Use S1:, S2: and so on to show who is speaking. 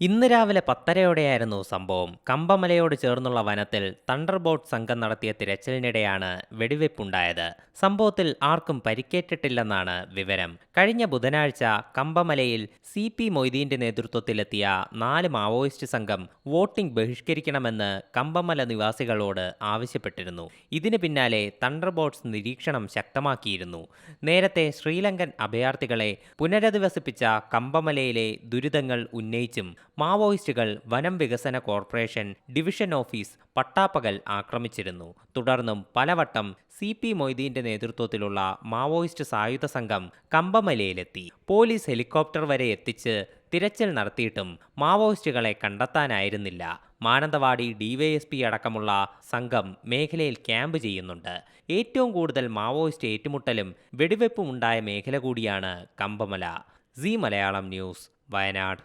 S1: ഇന്ന് രാവിലെ പത്തരയോടെയായിരുന്നു സംഭവം. കമ്പമലയോട് ചേർന്നുള്ള വനത്തിൽ തണ്ടർബോൾട്ട് സംഘം നടത്തിയ തിരച്ചിലിനിടെയാണ് വെടിവെപ്പുണ്ടായത് സംഭവത്തിൽ ആർക്കും പരിക്കേറ്റിട്ടില്ലെന്നാണ് വിവരം. കഴിഞ്ഞ ബുധനാഴ്ച കമ്പമലയിൽ സി പി മൊയ്തീന്റെ നേതൃത്വത്തിലെത്തിയ നാല് മാവോയിസ്റ്റ് സംഘം വോട്ടിംഗ് ബഹിഷ്കരിക്കണമെന്ന് കമ്പമല നിവാസികളോട് ആവശ്യപ്പെട്ടിരുന്നു. ഇതിന് പിന്നാലെ തണ്ടർബോൾട്ട്സ് നിരീക്ഷണം ശക്തമാക്കിയിരുന്നു. നേരത്തെ ശ്രീലങ്കൻ അഭയാർത്ഥികളെ പുനരധിവസിപ്പിച്ച കമ്പമലയിലെ ദുരിതങ്ങൾ ഉന്നയിച്ചും മാവോയിസ്റ്റുകൾ വനം വികസന കോർപ്പറേഷൻ ഡിവിഷൻ ഓഫീസ് പട്ടാപ്പകൽ ആക്രമിച്ചിരുന്നു. തുടർന്നും പലവട്ടം സി പി മൊയ്തീന്റെ നേതൃത്വത്തിലുള്ള മാവോയിസ്റ്റ് സായുധ സംഘം കമ്പമലയിലെത്തി. പോലീസ് ഹെലികോപ്റ്റർ വരെ എത്തിച്ച് തിരച്ചിൽ നടത്തിയിട്ടും മാവോയിസ്റ്റുകളെ കണ്ടെത്താനായിരുന്നില്ല. മാനന്തവാടി ഡിവൈഎസ്പി അടക്കമുള്ള സംഘം മേഖലയിൽ ക്യാമ്പ് ചെയ്യുന്നുണ്ട്. ഏറ്റവും കൂടുതൽ മാവോയിസ്റ്റ് ഏറ്റുമുട്ടലും വെടിവെപ്പും ഉണ്ടായ മേഖല കൂടിയാണ് Kambamala. C Malayalam news Wayanad.